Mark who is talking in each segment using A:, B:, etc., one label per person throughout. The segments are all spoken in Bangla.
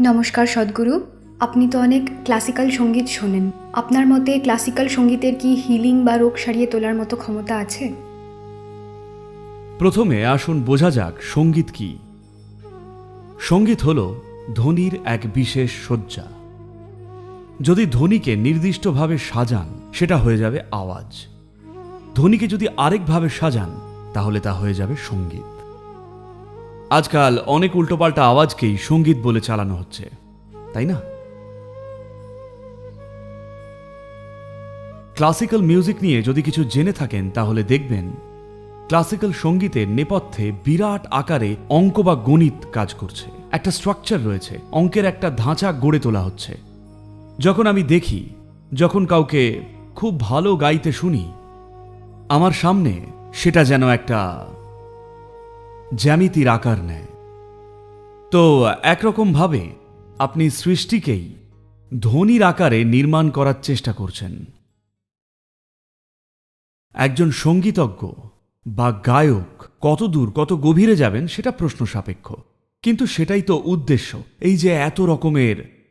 A: নমস্কার সদ্গুরু। আপনি তো অনেক ক্লাসিক্যাল সংগীত শোনেন। আপনার মতে ক্লাসিক্যাল সঙ্গীতের কি হিলিং বা রোগ সারিয়ে তোলার মতো ক্ষমতা আছে?
B: প্রথমে আসুন বোঝা যাক সংগীত কি। সংগীত হল ধ্বনির এক বিশেষ শয্যা। যদি ধ্বনিকে নির্দিষ্টভাবে সাজান, সেটা হয়ে যাবে আওয়াজ। ধ্বনিকে যদি আরেকভাবে সাজান, তাহলে তা হয়ে যাবে সংগীত। আজকাল অনেক উল্টোপাল্টা আওয়াজকেই সংগীত বলে চালানো হচ্ছে, তাই না? ক্লাসিক্যাল মিউজিক নিয়ে যদি কিছু জেনে থাকেন, তাহলে দেখবেন ক্লাসিক্যাল সঙ্গীতের নেপথ্যে বিরাট আকারে অঙ্ক বা গণিত কাজ করছে। একটা স্ট্রাকচার রয়েছে, অঙ্কের একটা ধাঁচা গড়ে তোলা হচ্ছে। যখন আমি দেখি, যখন কাউকে খুব ভালো গাইতে শুনি, আমার সামনে সেটা যেন একটা জ্যামিতির আকার নেয়। তো একরকমভাবে আপনি সৃষ্টিকেই ধ্বনির আকারে নির্মাণ করার চেষ্টা করছেন। একজন সঙ্গীতজ্ঞ বা গায়ক কত দূর কত গভীরে যাবেন সেটা প্রশ্ন সাপেক্ষ। কিন্তু সেটাই তো উদ্দেশ্য, এই যে এত রকমের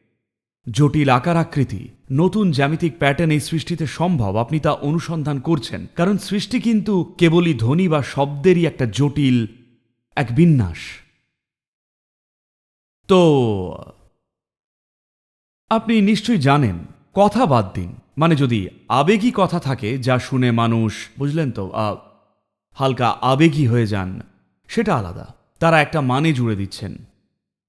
B: জটিল আকার আকৃতি, নতুন জ্যামিতিক প্যাটার্ন এই সৃষ্টিতে সম্ভব, আপনি তা অনুসন্ধান করছেন। কারণ সৃষ্টি কিন্তু কেবলই ধ্বনি বা শব্দেরই একটা জটিল এক বিন্যাস। তো, আপনি নিশ্চয়ই জানেন, কথা বাদ দিন। মানে যদি আবেগী কথা থাকে, যা শুনে মানুষ, বুঝলেন তো হালকা আবেগী হয়ে যান, সেটা আলাদা। তারা একটা মানে জুড়ে দিচ্ছেন।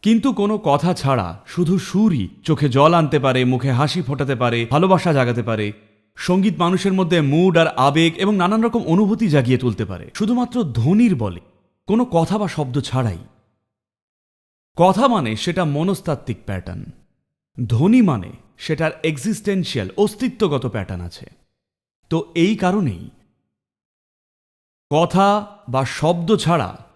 B: কিন্তু কোনো কথা ছাড়া শুধু সুরই চোখে জল আনতে পারে, মুখে হাসি ফোটাতে পারে, ভালোবাসা জাগাতে পারে। সংগীত মানুষের মধ্যে মুড আর আবেগ এবং নানান রকম অনুভূতি জাগিয়ে তুলতে পারে। শুধুমাত্র ধ্বনির বলে। কোনো কথা বা শব্দ ছাড়াই। কথা মানে সেটা মনস্তাত্ত্বিক প্যাটার্ন। ধ্বনি মানে সেটার এক্সিস্টেন্সিয়াল অস্তিত্বগত প্যাটার্ন আছে। তো এই কারণেই কথা বা শব্দ ছাড়া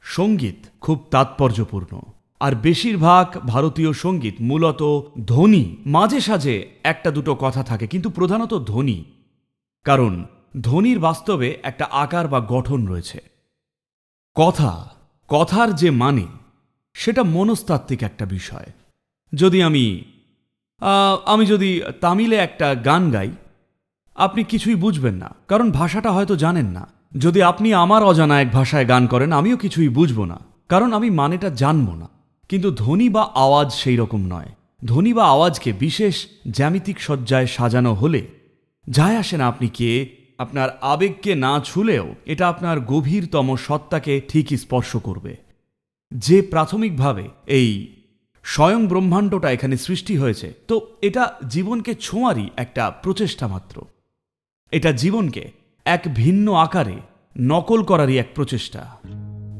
B: সংগীত খুব তাৎপর্যপূর্ণ। আর বেশিরভাগ ভারতীয় সংগীত মূলত ধ্বনি। মাঝে সাঝে একটা দুটো কথা থাকে, কিন্তু প্রধানত ধ্বনি। কারণ ধ্বনির বাস্তবে একটা আকার বা গঠন রয়েছে। কথা, কথার যে মানে সেটা মনস্তাত্ত্বিক একটা বিষয়। যদি আমি আমি যদি তামিলে একটা গান গাই, আপনি কিছুই বুঝবেন না, কারণ ভাষাটা হয়তো জানেন না। যদি আপনি আমার অজানা এক ভাষায় গান করেন, আমিও কিছুই বুঝব না, কারণ আমি মানেটা জানব না। কিন্তু ধ্বনি বা আওয়াজ সেই রকম নয়। ধ্বনি বা আওয়াজকে বিশেষ জ্যামিতিক সজ্জায় সাজানো হলে, যায় আসে না আপনি কে আপনার আবেগকে না ছুলেও এটা আপনার গভীরতম সত্তাকে ঠিকই স্পর্শ করবে। যে প্রাথমিকভাবে এই স্বয়ং ব্রহ্মাণ্ডটা এখানে সৃষ্টি হয়েছে, তো এটা জীবনকে ছোঁয়ারই একটা প্রচেষ্টা মাত্র। এটা জীবনকে এক ভিন্ন আকারে নকল করারই এক প্রচেষ্টা,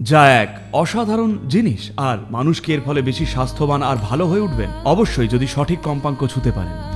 B: যা এক অসাধারণ জিনিস। আর মানুষকে এর ফলে বেশি স্বাস্থ্যবান আর ভালো হয়ে উঠবেন, অবশ্যই যদি সঠিক কম্পাঙ্ক ছুতে পারেন।